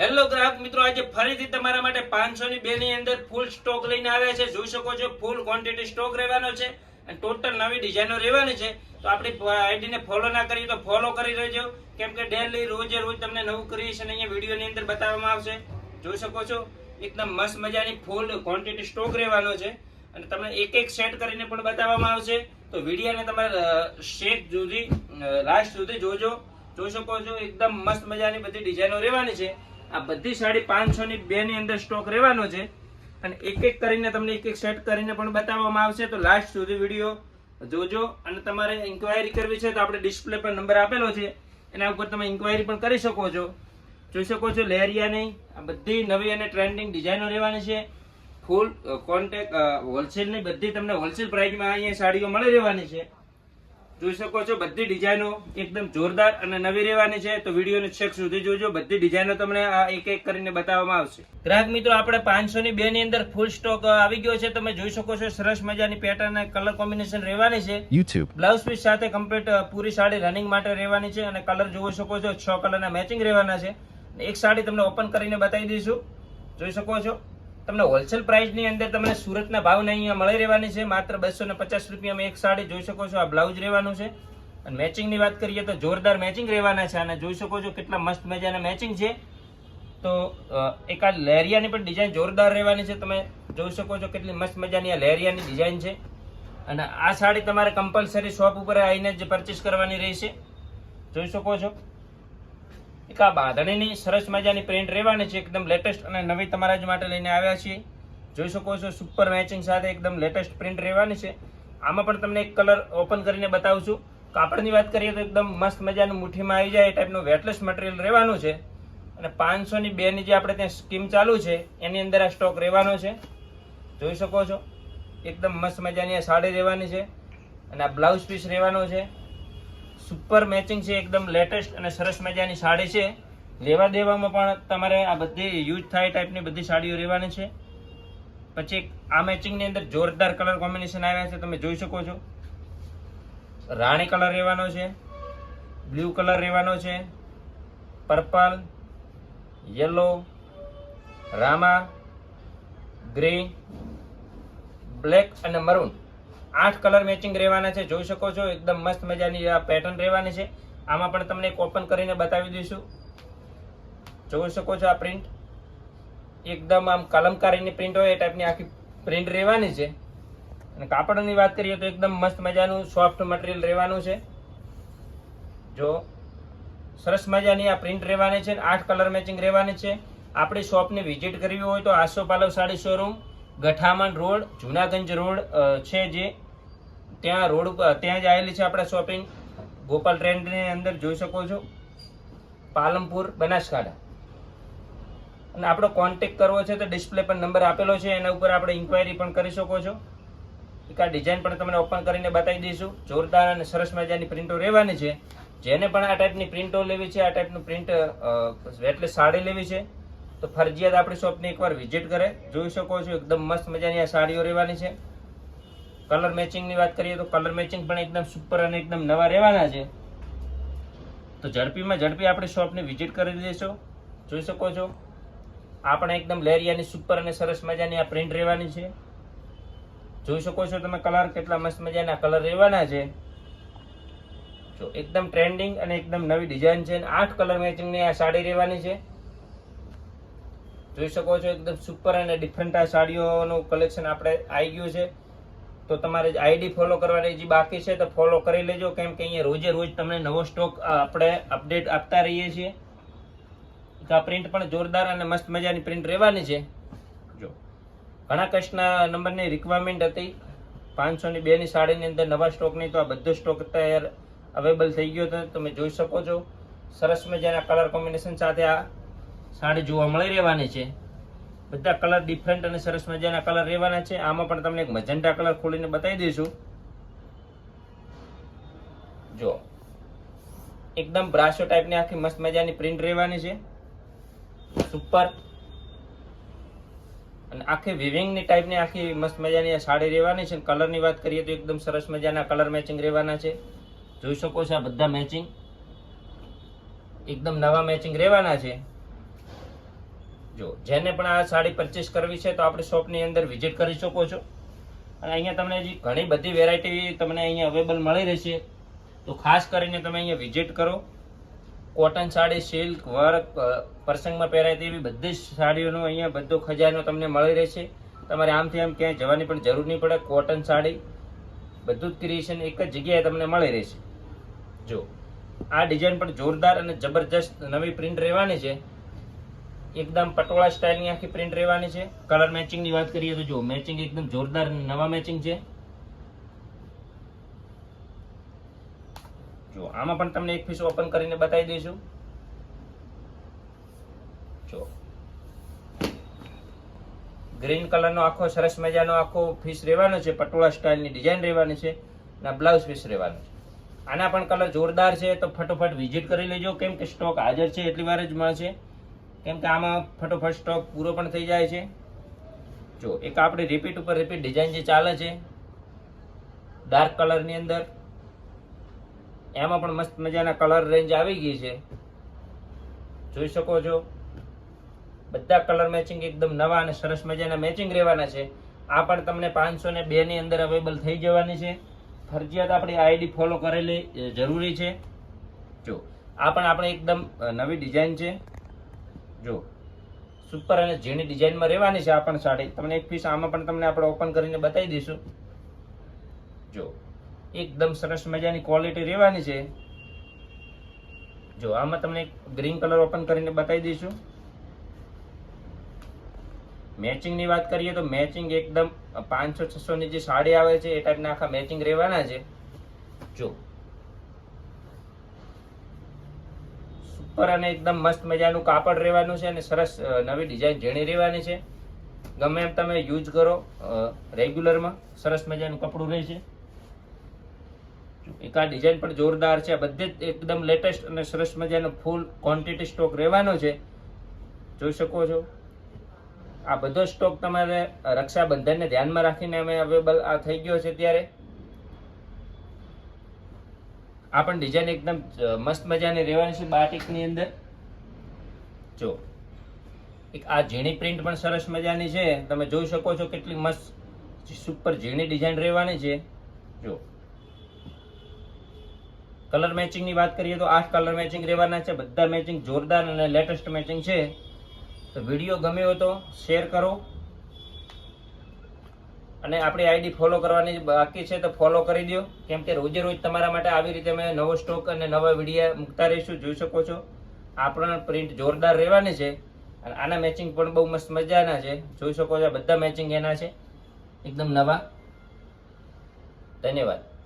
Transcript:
Hello ગ્રાહક મિત્રો, આજે ફરીથી તમારા માટે પાંચસો ની બે ની અંદર ફૂલ સ્ટોક લઈને આવ્યા છે. જોઈ શકો છો ફૂલ ક્વોન્ટિટી સ્ટોક રહેવાનો છે અને ટોટલ નવી ડિઝાઇનો રહેવાની છે. તો આપણી આઈડી ને ફોલો ના કરી તો ફોલો કરી લેજો કેમ કે ડેલી રોજે રોજ તમને નવું ક્રિએશન અહીંયા વિડીયોની અંદર બતાવવામાં આવશે. જોઈ શકો છો, એકદમ મસ્ત મજાની ફૂલ ક્વોન્ટિટી સ્ટોક રહેવાનો છે. અને તમને એક એક સેટ કરીને પણ બતાવવામાં આવશે. તો વિડીયોને તમારે શેક સુધી લાસ્ટ સુધી જોજો. જોઈ શકો છો, એકદમ મસ્ત મજાની બધી ડિઝાઇનો રહેવાની છે. આ બધી સાડી પાંચસો ની બે ની અંદર સ્ટોક રહેવાનો છે. અને એક એક કરીને તમને એક એક સેટ કરીને પણ બતાવવામાં આવશે. તો લાસ્ટ સુધી વીડિયો જોજો. અને તમારે ઇન્ક્વાયરી કરવી છે તો આપણે ડિસ્પ્લે પર નંબર આપેલો છે. એના ઉપર તમે ઇન્ક્વાયરી પણ કરી શકો છો. જોઈ શકો છો લહેરિયાની આ બધી નવી અને ટ્રેન્ડિંગ ડિઝાઇનો રહેવાની છે. ફૂલ કોન્ટેક હોલસેલની બધી તમને હોલસેલ પ્રાઇસમાં અહીંયા સાડીઓ મળી રહેવાની છે. જોઈ શકો છો બધી ડિઝાઇનો એકદમ જોરદાર અને નવી રહેવાની છે. તો વિડીયોને છેક સુધી જોજો. બધી ડિઝાઇનો તમને આ એક એક કરીને બતાવવામાં આવશે. ગ્રાહક મિત્રો આપણે પાંચસો ની બે ની અંદર ફૂલ સ્ટોક આવી ગયો છે. તમે જોઈ શકો છો સરસ મજાની પેટર્ન અને કલર કોમ્બિનેશન રહેવાની છે. YouTube. બ્લાઉઝ પીસ સાથે કમ્પ્લીટ પૂરી સાડી રનિંગ માટે રહેવાની છે અને કલર જોઈ શકો છો. છ કલરના મેચિંગ રહેવાના છે. એક સાડી તમને ઓપન કરીને બતાવી દઈશું. જોઈ શકો છો. તમને હોલસેલ પ્રાઇસની અંદર તમને સુરતના ભાવને અહીંયા મળી રહેવાની છે. માત્ર બસો ને પચાસ રૂપિયામાં એક સાડી જોઈ શકો છો. આ બ્લાઉઝ રહેવાનું છે. અને મેચિંગની વાત કરીએ તો જોરદાર મેચિંગ રહેવાના છે. અને જોઈ શકો છો કેટલા મસ્ત મજાના મેચિંગ છે. તો એક આ લહેરિયાની પણ ડિઝાઇન જોરદાર રહેવાની છે. તમે જોઈ શકો છો કેટલી મસ્ત મજાની આ લહેરિયાની ડિઝાઇન છે. અને આ સાડી તમારે કમ્પલસરી શોપ ઉપર આવીને જ પરચેસ કરવાની રહેશે. જોઈ શકો છો. એક આ બાંધણીની સરસ મજાની પ્રિન્ટ રહેવાની છે, એકદમ લેટેસ્ટ અને નવી તમારા જ માટે લઈને આવ્યા છીએ. જોઈ શકો છો સુપર મેચિંગ સાથે એકદમ લેટેસ્ટ પ્રિન્ટ રહેવાની છે. આમાં પણ તમને એક કલર ઓપન કરીને બતાવું છું. કાપડની વાત કરીએ તો એકદમ મસ્ત મજાનું મુઠ્ઠીમાં આવી જાય એ ટાઈપનું વેટલેસ મટીરિયલ રહેવાનું છે. અને પાંચસોની બેની જે આપણે ત્યાં સ્કીમ ચાલુ છે, એની અંદર આ સ્ટોક રહેવાનો છે. જોઈ શકો છો, એકદમ મસ્ત મજાની આ સાડી રહેવાની છે. અને આ બ્લાઉઝ પીસ રહેવાનો છે. સુપર મેચિંગ છે, એકદમ લેટેસ્ટ અને સરસ મજાની સાડી છે. લેવા દેવામાં પણ તમારે આ બધી યુઝ થાય ટાઈપની બધી સાડીઓ રહેવાની છે. પછી આ મેચિંગની અંદર જોરદાર કલર કોમ્બિનેશન આવ્યા છે, તમે જોઈ શકો છો. રાણી કલર રહેવાનો છે, બ્લુ કલર રહેવાનો છે, પર્પલ, યલો, રામા, ગ્રે, બ્લેક અને મરૂન. આઠ કલર મેચિંગ રહેવાના છે. જોઈ શકો છો, એકદમ મસ્ત મજાની પેટર્ન રહેવાની છે. આમાં પણ તમને એક ઓપન કરીને બતાવી દઈશું. જોઈ શકો છો આ પ્રિન્ટ એકદમ આમ કલમકારીની પ્રિન્ટ હોય એ ટાઈપની આખી પ્રિન્ટ રહેવાની છે. અને કાપડની વાત કરીએ તો એકદમ મસ્ત મજાનું સોફ્ટ મટીરિયલ રહેવાનું છે. જો, સરસ મજાની આ પ્રિન્ટ રહેવાની છે આઠ કલર મેચિંગ રહેવાની છે. આપણી શોપની વિઝિટ કરવી હોય તો Asopalav sari showroom Gathaman road, Junaganj road છે જે. ત્યાં રોડ ત્યાં જ આવેલી છે આપણે શોપિંગ. ગોપાલ ટ્રેન્ડની અંદર જોઈ શકો છો. પાલનપુર, બનાસકાંઠા. અને આપણો કોન્ટેક કરવો છે તો ડિસ્પ્લે પર નંબર આપેલો છે. એના ઉપર આપણે ઇન્ક્વાયરી પણ કરી શકો છો. એક આ ડિઝાઇન પણ તમને ઓપન કરીને બતાવી દઈશું. જોરદાર અને સરસ મજાની પ્રિન્ટો રહેવાની છે. જેને પણ આ ટાઈપની પ્રિન્ટો લેવી છે, આ ટાઈપનું પ્રિન્ટ એટલે સાડી લેવી છે. તો ફરજિયાત આપણી શોપની એકવાર વિઝિટ કરે. જોઈ શકો છો, એકદમ મસ્ત મજાની આ સાડીઓ રહેવાની છે. કલર મેચિંગની વાત કરીએ તો કલર મેચિંગ પણ એકદમ સુપર અને એકદમ નવા રહેવાના છે. તો ઝડપીમાં ઝડપી આપણી શોપની વિઝિટ કરી દેશો જોઈ શકો છો, આ પણ એકદમ લેરિયાની સુપર અને સરસ મજાની આ પ્રિન્ટ રહેવાની છે. જોઈ શકો છો તમે કલર કેટલા મસ્ત મજાના કલર રહેવાના છે. જો એકદમ ટ્રેન્ડિંગ અને એકદમ નવી ડિઝાઇન છે આઠ કલર મેચિંગની આ સાડી રહેવાની છે. જોઈ શકો છો, એકદમ સુપર અને ડિફરન્ટ આ સાડીઓનું કલેક્શન આપણે આવી ગયું છે. તો તમારે આઈડી ફોલો કરવાની જે બાકી છે, તો ફોલો કરી લેજો, કેમ કે અહીંયા રોજે રોજ તમને નવો સ્ટોક આપણે અપડેટ આપતા રહીએ છીએ. તો આ પ્રિન્ટ પણ જોરદાર અને મસ્ત મજાની પ્રિન્ટ રહેવાની છે. જો. ઘણા કચ્છના નંબરની રિક્વાયરમેન્ટ હતી. પાંચસોની બેની સાડીની અંદર નવા સ્ટોકની તો આ બધો સ્ટોક તૈયાર અવેલેબલ થઈ ગયો હતો. તમે જોઈ શકો છો. સરસ મજાના કલર કોમ્બિનેશન સાથે આ સાડી જોવા મળી રહેવાની છે. બધા કલર ડિફરન્ટ અને સરસ મજાના કલર રહેવાના છે. આમાં પણ તમને એક મજંટા કલર ખોલીને બતાવી દઈશું. જો. એકદમ બ્રાશો ટાઈપની આખી મસ્ત મજાની પ્રિન્ટ રહેવાની છે. સુપર અને આખી વિવિંગની ટાઈપની આખી મસ્ત મજાની આ સાડી રહેવાની છે. કલરની વાત કરીએ તો એકદમ સરસ મજાના કલર મેચિંગ રહેવાના છે. જોઈ શકો છો આ બધા મેચિંગ એકદમ નવા મેચિંગ રહેવાના છે. જો, જેને પણ આ સાડી પરચેસ કરવી છે તો આપણે શોપની અંદર વિઝિટ કરી શકો છો. અને અહીંયા તમને હજી ઘણી બધી વેરાયટી તમને અહીંયા અવેલેબલ મળી રહેશે. તો ખાસ કરીને તમે અહીંયા વિઝિટ કરો. કોટન સાડી સિલ્ક વર્ક પ્રસંગમાં પહેરાય તેવી બધી જ સાડીઓનો અહીંયા બધો ખજાનો તમને મળી રહેશે. તમારે આમથી આમ ક્યાંય જવાની પણ જરૂર નહીં પડે. કોટન સાડી, બધું જ ક્રિએશન એક જ જગ્યાએ તમને મળી રહેશે. જો, આ ડિઝાઇન પણ જોરદાર અને જબરજસ્ત નવી પ્રિન્ટ રહેવાની છે. એકદમ પટોળા સ્ટાઇલની આખી પ્રિન્ટ રહેવાની છે. કલર મેચિંગની વાત કરીએ તો જો મેચિંગ એકદમ જોરદાર નવા મેચિંગ છે. જો, આમાં પણ તમને એક પીસ ઓપન કરીને બતાવી દઈશું. જો. ગ્રીન કલરનો આખો, સરસ મજાનો આખો પીસ રહેવાનો છે, પટોળા સ્ટાઇલની ડિઝાઇન રહેવાની છે અને બ્લાઉઝ પીસ રહેવાનું છે. આના પણ કલર જોરદાર છે, તો ફટોફટ વિઝિટ કરી લેજો. કેમ કે સ્ટોક હાજર છે, એટલી વાર જ મળશે. કેમ કે આમાં ફટોફટ સ્ટોક પૂરો પણ થઈ જાય છે. જો, એક આપણી રિપીટ ઉપર રિપીટ ડિઝાઇન જે ચાલે છે ડાર્ક કલરની અંદર, એમાં પણ મસ્ત મજાના કલર રેન્જ આવી ગઈ છે. જોઈ શકો છો, બધા કલર મેચિંગ એકદમ નવા અને સરસ મજાના મેચિંગ રહેવાના છે. આ પણ તમને પાંચસો ને બે ની અંદર અવેલેબલ થઈ જવાની છે. ફરજિયાત આપણી આઈડી ફોલો કરેલી જરૂરી છે. જો, આ પણ આપણે એકદમ નવી ડિઝાઇન છે. જો સુપર અને ઝીણી ડિઝાઇનમાં રહેવાની છે આ પણ સાડી. તમને એક પીસ આમાં પણ તમને આપણે ઓપન કરીને બતાવી દઈશું. જો, એકદમ સરસ મજાની ક્વોલિટી રહેવાની છે. જો, આમાં તમને ગ્રીન કલર ઓપન કરીને બતાવી દઈશું. મેચિંગની વાત કરીએ તો મેચિંગ એકદમ પાંચસો છસો ની જે સાડી આવે છે, એ ટાઈપના આખા મેચિંગ રહેવાના છે. જો સુપર અને એકદમ મસ્ત મજાનું કાપડ રહેવાનું છે અને સરસ નવી ડિઝાઇન ઝીણી રહેવાની છે. ગમે એમ તમે યુઝ કરો રેગ્યુલરમાં સરસ મજાનું કપડું રહેશે એક આ ડિઝાઇન પણ જોરદાર છે. બધે જ એકદમ લેટેસ્ટ અને સરસ મજાનો ફૂલ ક્વોન્ટિટી સ્ટોક રહેવાનો છે. જોઈ શકો છો. આ બધો સ્ટોક તમારે રક્ષાબંધનને ધ્યાનમાં રાખીને અમે અવેલેબલ આ થઈ ગયો છે ત્યારે. આ પણ ડિઝાઇન એકદમ મસ્ત મજાની રહેવાની છે બાટિકની અંદર. જો, એક આ ઝીણી પ્રિન્ટ પણ સરસ મજાની છે. તમે જોઈ શકો છો કેટલી મસ્ત સુપર ઝીણી ડિઝાઇન રહેવાની છે. જો કલર મેચિંગની વાત કરીએ તો આઠ કલર મેચિંગ રહેવાના છે. બધા મેચિંગ જોરદાર અને લેટેસ્ટ મેચિંગ છે. તો વીડિયો ગમ્યો તો શેર કરો. અને આપણી આઈડી ફોલો કરવાની બાકી છે, તો ફોલો કરી દો કેમ કે રોજે રોજ તમારા માટે આવી રીતે અમે નવો સ્ટોક અને નવા વિડીયા મૂકતા રહીશું, જોઈ શકો છો. આપણા પ્રિન્ટ જોરદાર રહેવાની છે અને આના મેચિંગ પણ બહુ મસ્ત મજાના છે. જોઈ શકો છો બધા મેચિંગ એના છે. એકદમ નવા. ધન્યવાદ.